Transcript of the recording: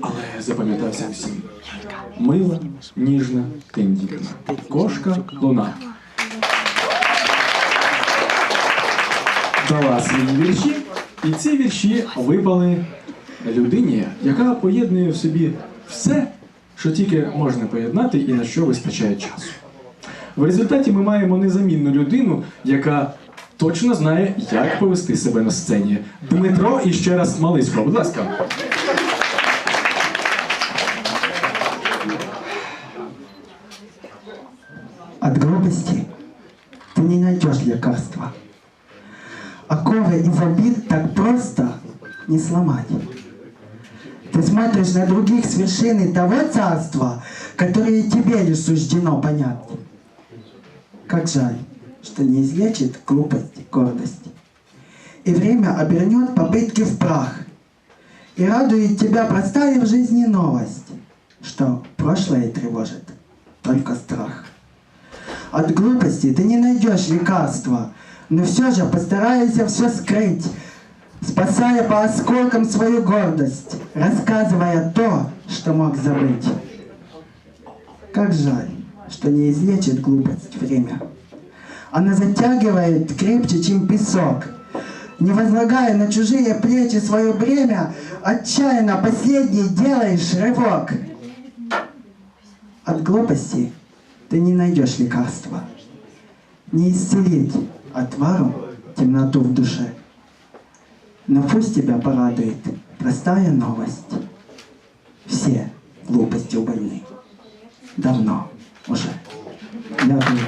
але запам'ятався всім. Мила, ніжна, тендітна. Кошка луна. Дала свої вірші, і ці вірші випали людині, яка поєднує в собі все, що тільки можна поєднати і на що вистачає часу. В результаті ми маємо незамінну людину, яка точно знає, як повести себе на сцені. Дмитро і ще раз Малисько, будь ласка. От грубости ты не найдешь лекарства. Оковы из обид так просто не сломать. Ты смотришь на других с вершины того царства, которое тебе не суждено понять. Как жаль, что не излечит глупость гордость. И время обернет попытки в прах. И радует тебя простая в жизни новость, что прошлое тревожит только страх. От глупости ты не найдешь лекарства, но все же постарайся все скрыть, спасая по осколкам свою гордость, рассказывая то, что мог забыть. Как жаль, что не излечит глупость время. Она затягивает крепче, чем песок, не возлагая на чужие плечи свое бремя, отчаянно последний делаешь рывок. От глупости ты не найдешь лекарства. Не исцелить отваром темноту в душе. Но пусть тебя порадует простая новость. Все глупостью больны. Давно уже. Дякую.